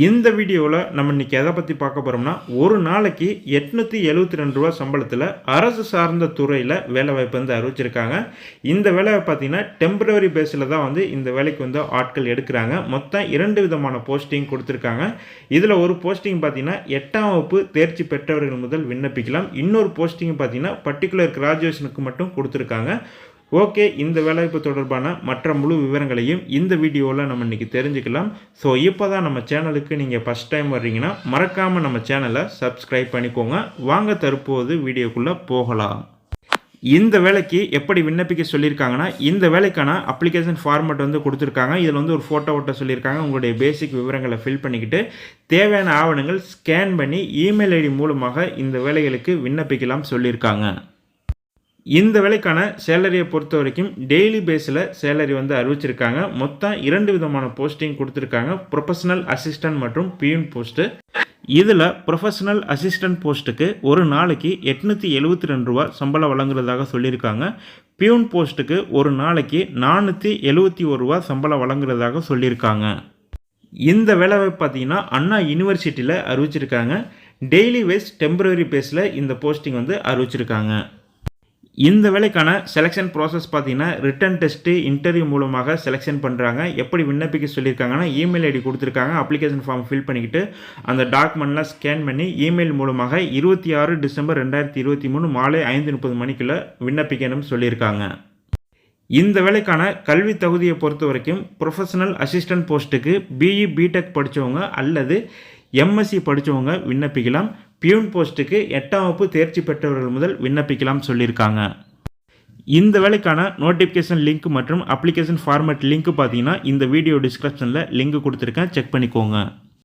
இந்த வீடியோவில் நம்ம இன்னைக்கு எதை பற்றி பார்க்க போகிறோம்னா ஒரு நாளைக்கு எட்நூற்றி எழுபத்தி ரெண்டு ரூபா சம்பளத்தில் அரசு சார்ந்த துறையில் வேலைவாய்ப்பு வந்து அறிவிச்சிருக்காங்க. இந்த வேலை பார்த்தீங்கன்னா டெம்பரவரி பேஸில் தான் வந்து இந்த வேலைக்கு வந்து ஆட்கள் எடுக்கிறாங்க. மொத்தம் இரண்டு விதமான போஸ்டிங் கொடுத்துருக்காங்க. இதில் ஒரு போஸ்டிங் பார்த்தீங்கன்னா எட்டாம் வகுப்பு தேர்ச்சி பெற்றவர்கள் முதல் விண்ணப்பிக்கலாம். இன்னொரு போஸ்டிங் பார்த்தீங்கன்னா பர்டிகுலர் கிராஜுவேஷனுக்கு மட்டும் கொடுத்துருக்காங்க. ஓகே இந்த வேலைவாய்ப்பு தொடர்பான மற்ற முழு விவரங்களையும் இந்த வீடியோவில் நம்ம இன்றைக்கி தெரிஞ்சுக்கலாம். ஸோ இப்போ தான் நம்ம சேனலுக்கு நீங்கள் ஃபஸ்ட் டைம் வர்றீங்கன்னா மறக்காமல் நம்ம சேனலை சப்ஸ்கிரைப் பண்ணிக்கோங்க. வாங்க தற்போது வீடியோக்குள்ளே போகலாம். இந்த வேலைக்கு எப்படி விண்ணப்பிக்க சொல்லியிருக்காங்கன்னா இந்த வேலைக்கான அப்ளிகேஷன் ஃபார்மேட் வந்து கொடுத்துருக்காங்க. இதில் வந்து ஒரு ஃபோட்டோ ஓட்ட சொல்லியிருக்காங்க. உங்களுடைய பேசிக் விவரங்களை ஃபில் பண்ணிக்கிட்டு தேவையான ஆவணங்கள் ஸ்கேன் பண்ணி இமெயில் ஐடி மூலமாக இந்த வேலைகளுக்கு விண்ணப்பிக்கலாம் சொல்லியிருக்காங்க. இந்த வேலைக்கான சேலரியை பொறுத்த வரைக்கும் டெய்லி பேஸில் சேலரி வந்து அறிவிச்சிருக்காங்க. மொத்தம் இரண்டு விதமான போஸ்டிங் கொடுத்துருக்காங்க. ப்ரொஃபஷனல் அசிஸ்டன்ட் மற்றும் பியூன் போஸ்ட்டு இதில் ப்ரொஃபஷனல் அசிஸ்டன்ட் போஸ்ட்டுக்கு ஒரு நாளைக்கு எட்நூற்றி எழுபத்தி ரெண்டு ரூபா சம்பளம் வழங்குறதாக சொல்லியிருக்காங்க. பியூன் போஸ்ட்டுக்கு ஒரு நாளைக்கு நானூற்றி எழுபத்தி ஒரு ரூபா சம்பளம் வழங்குறதாக சொல்லியிருக்காங்க. இந்த வேலைவாய்ப்பு பார்த்தீங்கன்னா அண்ணா யூனிவர்சிட்டியில் அறிவிச்சிருக்காங்க. டெய்லி வேஸ் டெம்பரரி பேஸில் இந்த போஸ்டிங் வந்து அறிவிச்சிருக்காங்க. இந்த வேலைக்கான செலெக்ஷன் ப்ராசஸ் பார்த்தீங்கன்னா ரிட்டன் டெஸ்ட்டு இன்டர்வியூ மூலமாக செலெக்ஷன் பண்ணுறாங்க எப்படி விண்ணப்பிக்க சொல்லியிருக்காங்கன்னா இமெயில் ஐடி கொடுத்துருக்காங்க. அப்ளிகேஷன் ஃபார்ம் ஃபில் பண்ணிக்கிட்டு அந்த டாக்குமெண்ட்லாம் ஸ்கேன் பண்ணி இமெயில் மூலமாக இருபத்தி ஆறு டிசம்பர் ரெண்டாயிரத்தி இருபத்தி மூணு மாலை ஐந்து முப்பது மணிக்குள்ளே விண்ணப்பிக்கணும்னு சொல்லியிருக்காங்க. இந்த வேலைக்கான கல்வி தகுதியை பொறுத்த வரைக்கும் ப்ரொஃபஷனல் அசிஸ்டன்ட் போஸ்ட்டுக்கு பிஇ பிடெக் படித்தவங்க அல்லது எம்எஸ்சி படித்தவங்க விண்ணப்பிக்கலாம். பியூன் போஸ்ட்டுக்கு எட்டாம் வகுப்பு தேர்ச்சி பெற்றவர்கள் முதல் விண்ணப்பிக்கலாம் சொல்லியிருக்காங்க. இந்த வேலைக்கான நோட்டிஃபிகேஷன் லிங்க் மற்றும் அப்ளிகேஷன் ஃபார்மேட் லிங்க் பார்த்தீங்கன்னா இந்த வீடியோ டிஸ்கிரிப்ஷனில் லிங்க் கொடுத்துருக்கேன். செக் பண்ணிக்கோங்க.